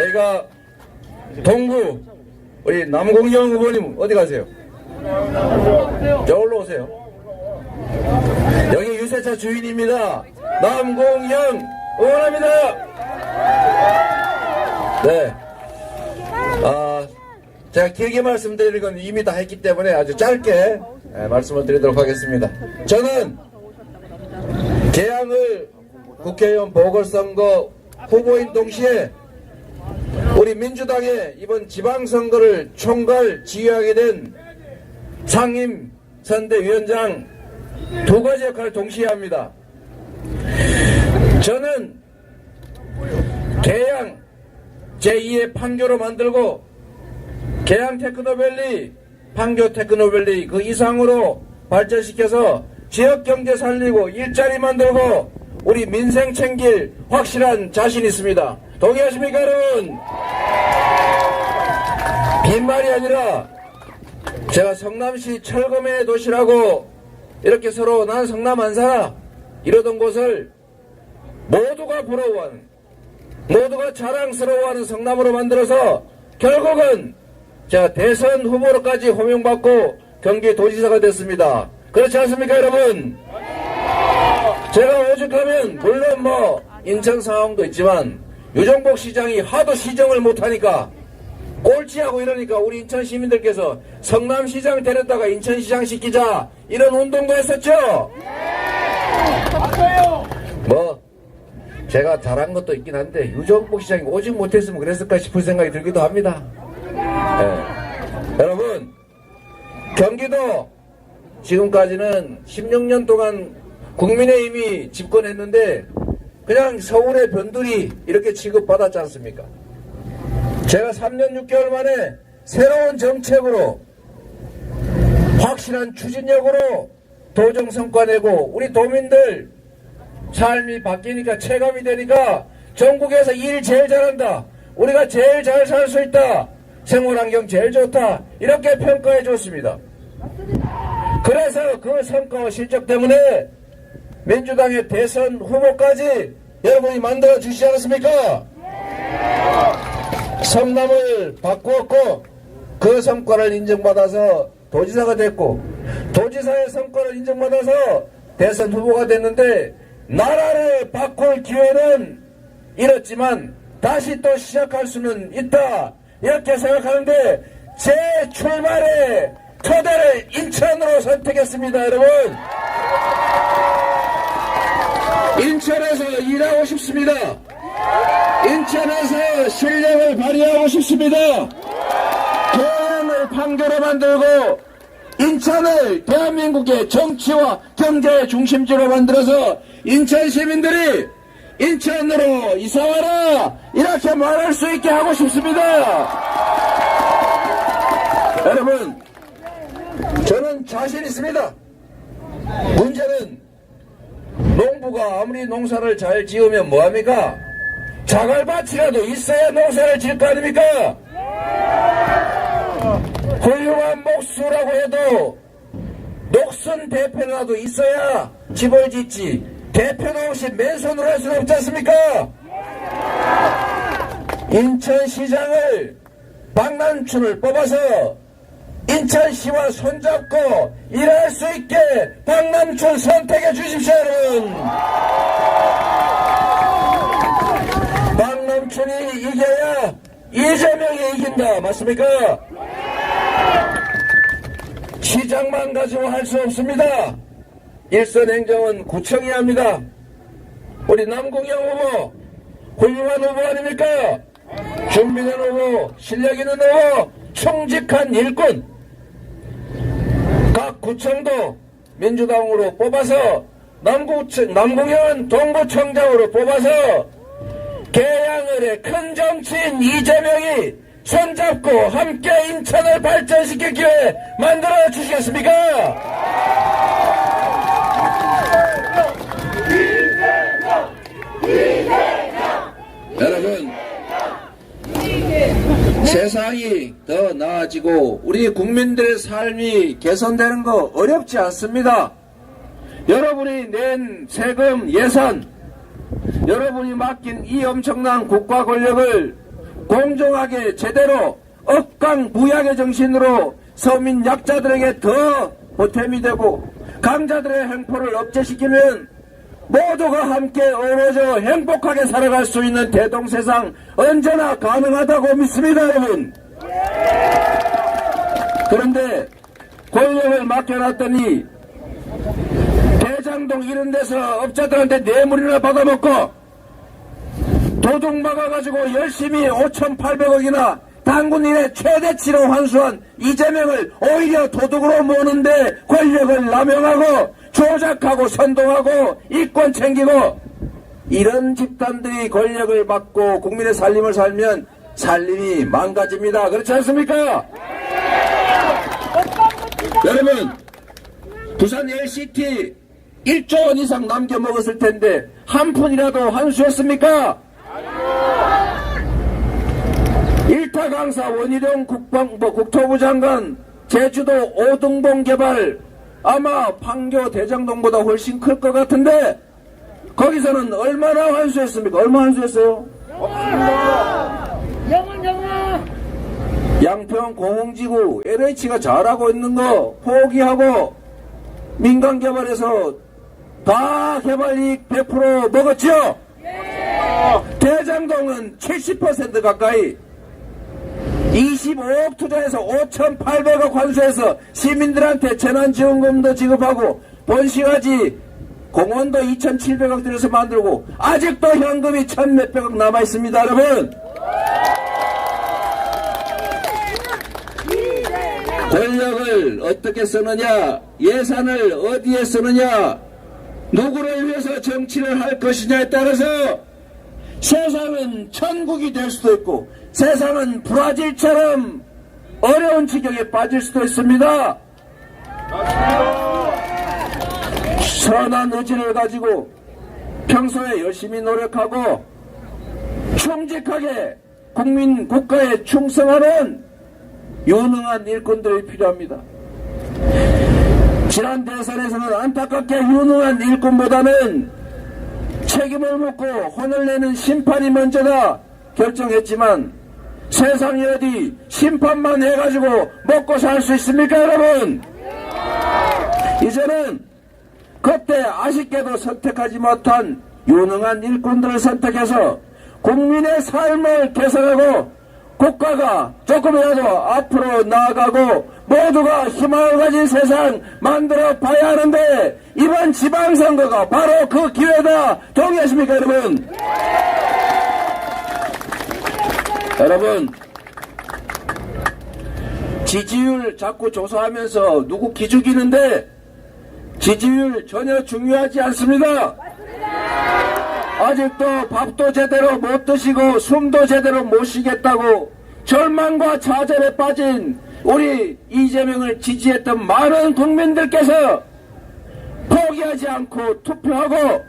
여기가 동구 우리 남공영 후보님 어디 가세요? 저울로 오세요. 여기 유세차 주인입니다. 남공영 응원합니다. 네. 아, 제가 길게 말씀드리는 건 이미 다 했기 때문에 아주 짧게 예, 말씀을 드리도록 하겠습니다. 저는 개항을 국회의원 보궐선거 후보인 동시에 우리 민주당의 이번 지방선거를 총괄 지휘하게 된 상임 선대위원장 두 가지 역할을 동시에 합니다. 저는 개양 제2의 판교로 만들고 개양 테크노밸리, 판교 테크노밸리 그 이상으로 발전시켜서 지역 경제 살리고 일자리 만들고 우리 민생 챙길 확실한 자신 있습니다. 동의하십니까 여러분? 빈말이 아니라 제가 성남시 철거의 도시라고 이렇게 서로 난 성남 안 살아 이러던 곳을 모두가 부러워하는 모두가 자랑스러워하는 성남으로 만들어서 결국은 자 대선 후보로까지 호명받고 경기도지사가 됐습니다. 그렇지 않습니까 여러분? 제가 오죽하면 물론 뭐 인천 상황도 있지만 유정복 시장이 하도 시정을 못하니까 꼴찌하고 이러니까 우리 인천 시민들께서 성남시장 데렸다가 인천시장 시키자 이런 운동도 했었죠? 뭐 제가 잘한 것도 있긴 한데 유정복 시장이 오직 못했으면 그랬을까 싶은 생각이 들기도 합니다. 예. 여러분 경기도 지금까지는 16년 동안 국민의힘이 집권했는데 그냥 서울의 변두리 이렇게 취급받았지 않습니까? 제가 3년 6개월 만에 새로운 정책으로 확실한 추진력으로 도정 성과 내고 우리 도민들 삶이 바뀌니까 체감이 되니까 전국에서 일 제일 잘한다. 우리가 제일 잘 살 수 있다. 생활 환경 제일 좋다. 이렇게 평가해 줬습니다. 그래서 그 성과와 실적 때문에 민주당의 대선 후보까지 여러분이 만들어 주시지 않았습니까? 성남을 바꾸었고 그 성과를 인정받아서 도지사가 됐고 도지사의 성과를 인정받아서 대선 후보가 됐는데 나라를 바꿀 기회는 잃었지만 다시 또 시작할 수는 있다. 이렇게 생각하는데 제 출발의 토대를 인천으로 선택했습니다 여러분 인천에서 일하고 싶습니다 인천에서 실력을 발휘하고 싶습니다. 개항을 판교로 만들고 인천을 대한민국의 정치와 경제의 중심지로 만들어서 인천 시민들이 인천으로 이사와라 이렇게 말할 수 있게 하고 싶습니다. 여러분 저는 자신 있습니다. 문제는 농부가 아무리 농사를 잘 지으면 뭐합니까? 자갈밭이라도 있어야 농사를 지을 거 아닙니까? 훌륭한 목수라고 해도 녹슨 대표라도 있어야 집을 짓지 대표도 없이 맨손으로 할 수는 없지 않습니까? 인천시장을 박남춘을 뽑아서 인천시와 손잡고 일할 수 있게 박남춘 선택해 주십시오 여러분. 박남춘이 이겨야 이재명이 이긴다. 맞습니까? 시장만 가지고 할 수 없습니다. 일선 행정은 구청이 합니다. 우리 남궁영 후보 훌륭한 후보 아닙니까? 준비된 후보 실력 있는 후보 충직한 일꾼. 각 구청도 민주당으로 뽑아서 남구청, 남궁현 동구청장으로 뽑아서 개양을의 큰 정치인 이재명이 손잡고 함께 인천을 발전시킬 기회 만들어 주시겠습니까? 여러분 세상이 더 나아지고 우리 국민들의 삶이 개선되는 거 어렵지 않습니다. 여러분이 낸 세금 예산, 여러분이 맡긴 이 엄청난 국가 권력을 공정하게 제대로 억강 무약의 정신으로 서민 약자들에게 더 보탬이 되고 강자들의 행포를 억제시키면 모두가 함께 어우러져 행복하게 살아갈 수 있는 대동세상 언제나 가능하다고 믿습니다 여러분. 그런데 권력을 맡겨놨더니 대장동 이런 데서 업자들한테 뇌물이나 받아먹고 도둑 막아가지고 열심히 5,800억이나 당군 일의 최대치로 환수한 이재명을 오히려 도둑으로 모는데 권력을 남용하고 조작하고 선동하고 이권 챙기고 이런 집단들이 권력을 받고 국민의 살림을 살면 살림이 망가집니다. 그렇지 않습니까? 여러분 부산 LCT 1조 원 이상 남겨 먹었을 텐데 한 푼이라도 환수했습니까? 일타 강사 원희룡 국방부 국토부 장관 제주도 오등봉 개발 아마 판교 대장동보다 훨씬 클 것 같은데 거기서는 얼마나 환수했습니까? 얼마 환수했어요? 영원 영원 양평 공흥지구 LH가 잘하고 있는 거 포기하고 민간 개발해서 다 개발이익 100% 먹었죠? 대장동은 70% 가까이 25억 투자해서 5,800억 환수해서 시민들한테 재난지원금도 지급하고 본시가지 공원도 2,700억 들여서 만들고 아직도 현금이 1,몇백억 남아 있습니다 여러분. 권력을 어떻게 쓰느냐, 예산을 어디에 쓰느냐, 누구를 위해서 정치를 할 것이냐에 따라서 세상은 천국이 될 수도 있고 세상은 브라질처럼 어려운 지경에 빠질 수도 있습니다. 선한 의지를 가지고 평소에 열심히 노력하고 충직하게 국민 국가에 충성하는 유능한 일꾼들이 필요합니다. 지난 대선에서는 안타깝게 유능한 일꾼보다는 책임을 묻고 혼을 내는 심판이 먼저다 결정했지만 세상이 어디 심판만 해가지고 먹고 살 수 있습니까 여러분? 이제는 그때 아쉽게도 선택하지 못한 유능한 일꾼들을 선택해서 국민의 삶을 개선하고 국가가 조금이라도 앞으로 나아가고 모두가 희망을 가진 세상 만들어 봐야 하는데 이번 지방선거가 바로 그 기회다 동의하십니까 여러분? 여러분 지지율 자꾸 조사하면서 누구 기죽이는데 지지율 전혀 중요하지 않습니다. 아직도 밥도 제대로 못 드시고 숨도 제대로 못 쉬겠다고 절망과 좌절에 빠진 우리 이재명을 지지했던 많은 국민들께서 포기하지 않고 투표하고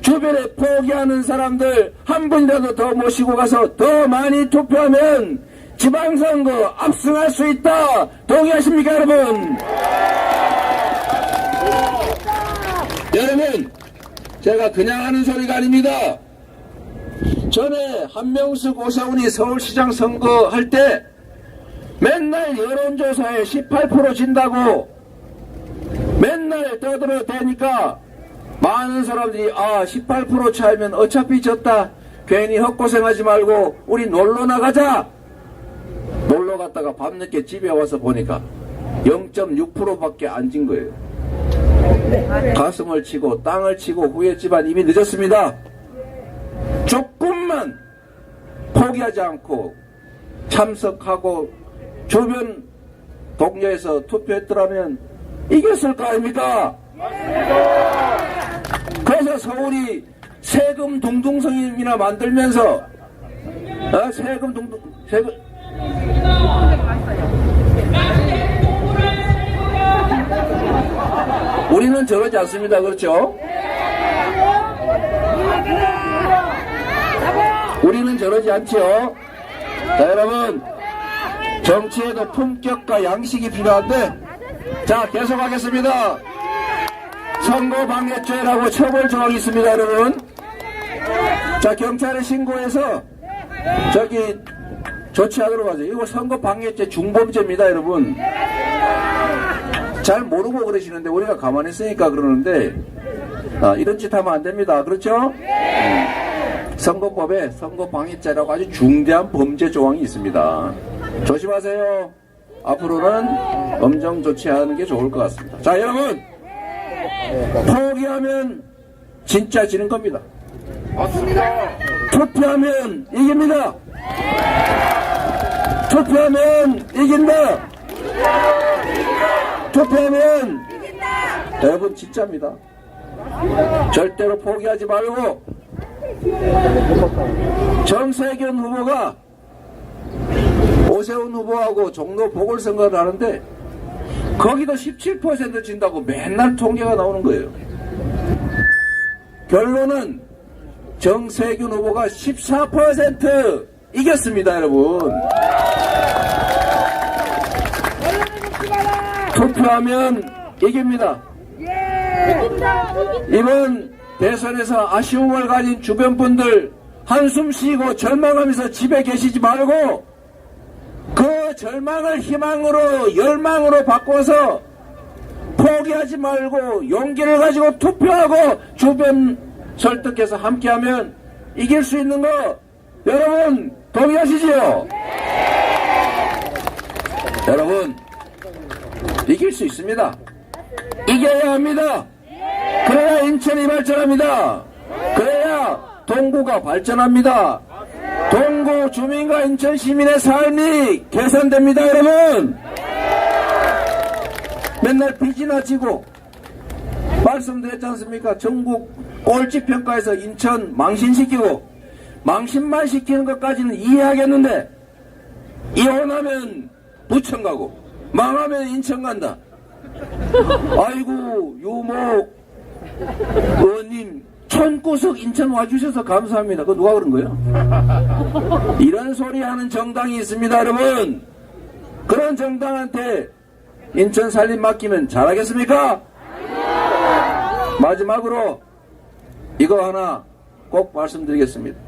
주변에 포기하는 사람들 한 분이라도 더 모시고 가서 더 많이 투표하면 지방선거 압승할 수 있다. 동의하십니까 여러분? 여러분 제가 그냥 하는 소리가 아닙니다. 전에 한명숙 오세훈이 서울시장 선거 할 때 맨날 여론조사에 18% 진다고. 맨날 떠들어 대니까 많은 사람들이 아 18% 차이면 어차피 졌다. 괜히 헛고생하지 말고 우리 놀러 나가자. 놀러 갔다가 밤늦게 집에 와서 보니까 0.6%밖에 안 진 거예요. 가슴을 치고 땅을 치고 후회했지만 이미 늦었습니다. 조금만 포기하지 않고 참석하고 주변 동료에서 투표했더라면 이겼을 거 아닙니까? 그래서 서울이 세금 동동성이나 만들면서 어? 세금 동동 세금 우리는 저러지 않습니다. 그렇죠? 우리는 저러지 않죠. 자, 여러분. 정치에도 품격과 양식이 필요한데, 자, 계속하겠습니다. 선거방해죄라고 처벌 조항이 있습니다, 여러분. 자, 경찰에 신고해서, 저기, 조치하도록 하죠. 이거 선거 방해죄 중범죄입니다, 여러분. 잘 모르고 그러시는데 우리가 가만히 있으니까 그러는데 아, 이런 짓 하면 안 됩니다. 그렇죠? 음. 선거법에 선거방해죄라고 아주 중대한 범죄 조항이 있습니다. 조심하세요. 앞으로는 엄정 조치하는 게 좋을 것 같습니다. 자, 여러분. 포기하면 진짜 지는 겁니다. 맞습니다. 투표하면 이깁니다. 투표하면 이긴다. 투표하면 여러분 진짜입니다. 절대로 포기하지 말고 정세균 후보가 오세훈 후보하고 종로 보궐선거를 하는데 거기도 17% 진다고 맨날 통계가 나오는 거예요. 결론은 정세균 후보가 14% 이겼습니다, 여러분. 투표하면 이깁니다. 이번 대선에서 아쉬움을 가진 주변 분들 한숨 쉬고 절망하면서 집에 계시지 말고 그 절망을 희망으로 열망으로 바꿔서 포기하지 말고 용기를 가지고 투표하고 주변 설득해서 함께하면 이길 수 있는 거 여러분 동의하시지요? 여러분 이길 수 있습니다. 이겨야 합니다. 그래야 인천이 발전합니다. 그래야 동구가 발전합니다. 동 구 주민과 인천 시민의 삶이 개선됩니다, 여러분. 맨날 빚이나 지고 말씀드렸지 않습니까? 전국 꼴찌 평가에서 인천 망신시키고 망신만 시키는 것까지는 이해하겠는데 이혼하면 부천 가고 망하면 인천 간다. 아이고 요모 의원님 천구석 인천 와주셔서 감사합니다. 그거 누가 그런 거예요? 이런 소리 하는 정당이 있습니다, 여러분. 그런 정당한테 인천 살림 맡기면 잘하겠습니까? 마지막으로 이거 하나 꼭 말씀드리겠습니다.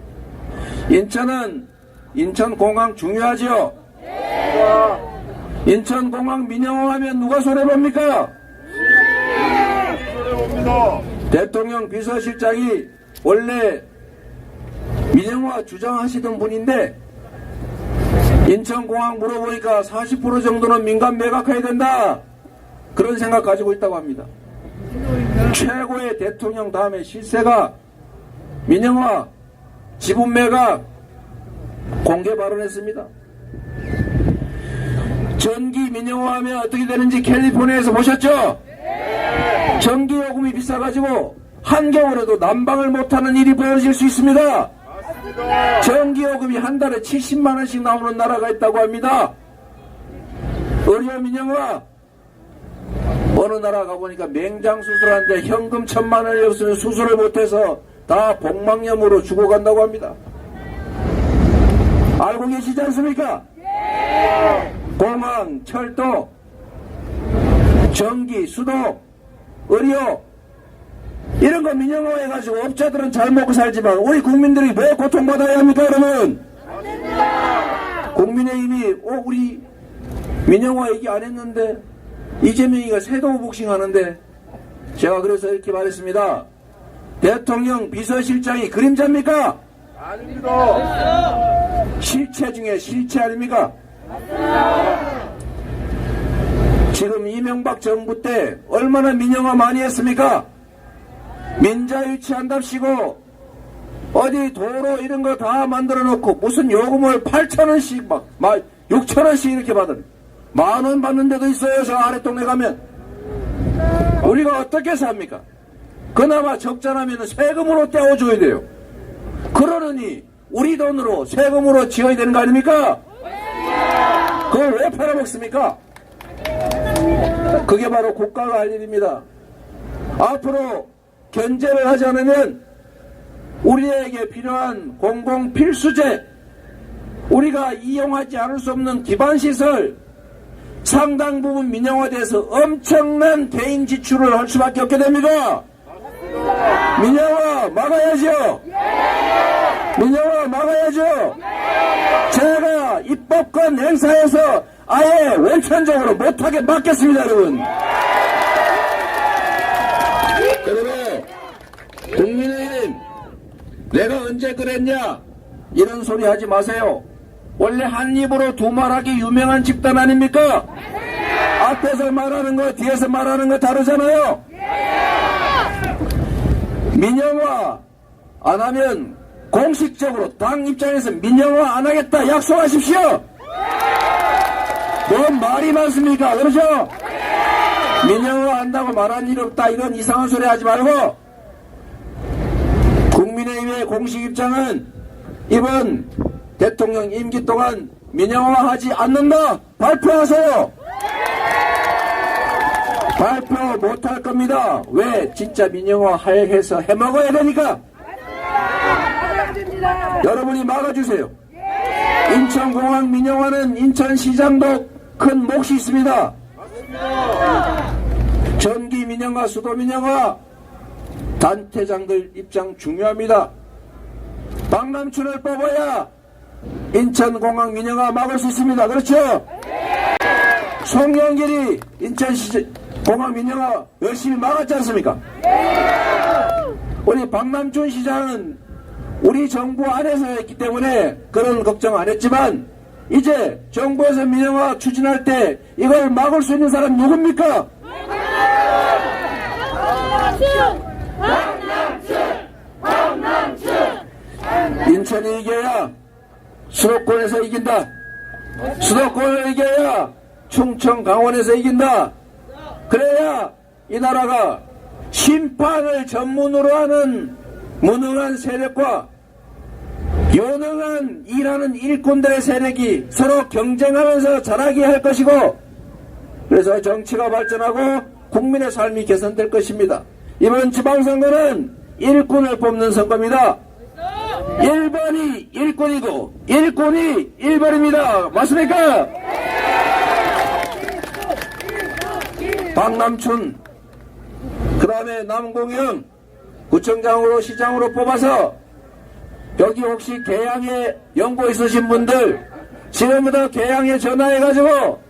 인천은 인천공항 중요하죠? 인천공항 민영화하면 누가 손해봅니까? 옵니다. 대통령 비서실장이 원래 민영화 주장하시던 분인데 인천공항 물어보니까 40% 정도는 민간 매각해야 된다 그런 생각 가지고 있다고 합니다. 최고의 대통령 다음에 실세가 민영화 지분 매각 공개 발언했습니다. 전기 민영화하면 어떻게 되는지 캘리포니아에서 보셨죠? 전기요금이 비싸가지고 한겨울에도 난방을 못하는 일이 벌어질 수 있습니다. 전기요금이 한 달에 70만 원씩 나오는 나라가 있다고 합니다. 의료 민영화 어느 나라 가보니까 맹장 수술하는데 현금 천만 원이 없으면 수술을 못해서 다 복막염으로 죽어간다고 합니다. 알고 계시지 않습니까? 공항, 철도, 전기, 수도, 의료 이런 거 민영화 해가지고 업자들은 잘 먹고 살지만 우리 국민들이 왜 고통받아야 합니까 여러분? 국민의힘이 어 우리 민영화 얘기 안 했는데 이재명이가 세도 복싱 하는데 제가 그래서 이렇게 말했습니다. 대통령 비서실장이 그림자입니까? 아닙니다. 실체 중에 실체 아닙니까? 지금 이명박 정부 때 얼마나 민영화 많이 했습니까? 민자 유치한답시고 어디 도로 이런 거 다 만들어 놓고 무슨 요금을 8천원씩 막, 막 6천원씩 이렇게 받은 만원 받는 데도 있어요 저 아래 동네 가면 우리가 어떻게 삽니까? 그나마 적자나면 세금으로 떼어줘야 돼요 그러느니 우리 돈으로 세금으로 지어야 되는 거 아닙니까? 그걸 왜 팔아먹습니까? 그게 바로 국가가 할 일입니다. 앞으로 견제를 하지 않으면 우리에게 필요한 공공 필수제, 우리가 이용하지 않을 수 없는 기반시설, 상당 부분 민영화돼서 엄청난 개인 지출을 할 수밖에 없게 됩니다. 민영화 막아야죠. 민영화 막아야죠. 제가 입 주도권 행사해서 아예 원천적으로 못하게 막겠습니다, 여러분. 여러분, 국민의힘, 내가 언제 그랬냐? 이런 소리 하지 마세요. 원래 한 입으로 두 말하기 유명한 집단 아닙니까? 앞에서 말하는 거, 뒤에서 말하는 거 다르잖아요. 민영화 안 하면 공식적으로 당 입장에서 민영화 안 하겠다 약속하십시오. 뭔 말이 많습니까? 그러죠? 민영화 한다고 말한 일 없다 이런 이상한 소리 하지 말고 국민의힘의 공식 입장은 이번 대통령 임기 동안 민영화하지 않는다 발표하세요. 발표 못할 겁니다. 왜 진짜 민영화 해서 해먹어야 되니까 여러분이 막아주세요. 인천공항 민영화는 인천시장도 큰 몫이 있습니다. 전기 민영화, 수도 민영화, 단체장들 입장 중요합니다. 박남춘을 뽑아야 인천공항 민영화 막을 수 있습니다. 그렇죠? 송영길이 인천공항 민영화 열심히 막았지 않습니까? 우리 박남춘 시장은 우리 정부 안에서 했기 때문에 그런 걱정 안 했지만 이제 정부에서 민영화 추진할 때 이걸 막을 수 있는 사람 누굽니까? 인천이 이겨야 수도권에서 이긴다. 수도권을 이겨야 충청 강원에서 이긴다. 그래야 이 나라가 심판을 전문으로 하는 무능한 세력과 유능한 일하는 일꾼들의 세력이 서로 경쟁하면서 자라게 할 것이고 그래서 정치가 발전하고 국민의 삶이 개선될 것입니다. 이번 지방선거는 일꾼을 뽑는 선거입니다. 1번이 일꾼이고 일꾼이 1번입니다. 맞습니까? 박남춘 그 다음에 남공영 구청장으로 시장으로 뽑아서 여기 혹시 개항에 연고 있으신 분들 지금부터 개항에 전화해가지고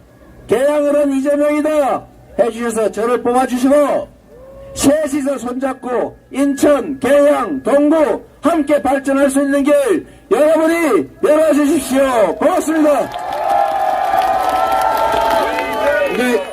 개항을은 이재명이다 해주셔서 저를 뽑아주시고 셋이서 손잡고 인천, 개양, 동구 함께 발전할 수 있는 길 여러분이 열어주십시오. 고맙습니다. 네.